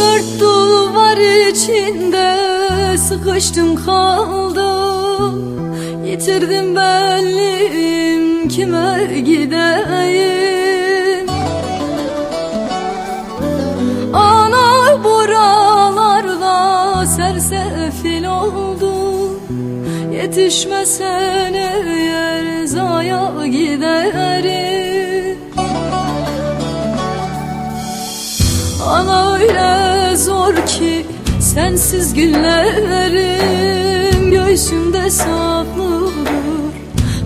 Dört dul var içinde sıkıştım kaldım. Yitirdim benliğim kime gideyim? Ana buralarda sersefil oldum. Yetişmesen eğer Ana öyle zor ki sensiz günlerim Göğsümde saplıyor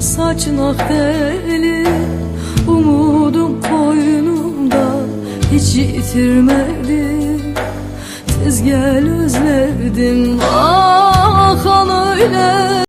saçın ak deli Umudum koynumda hiç yitirmedim Tez gel özledim. Ah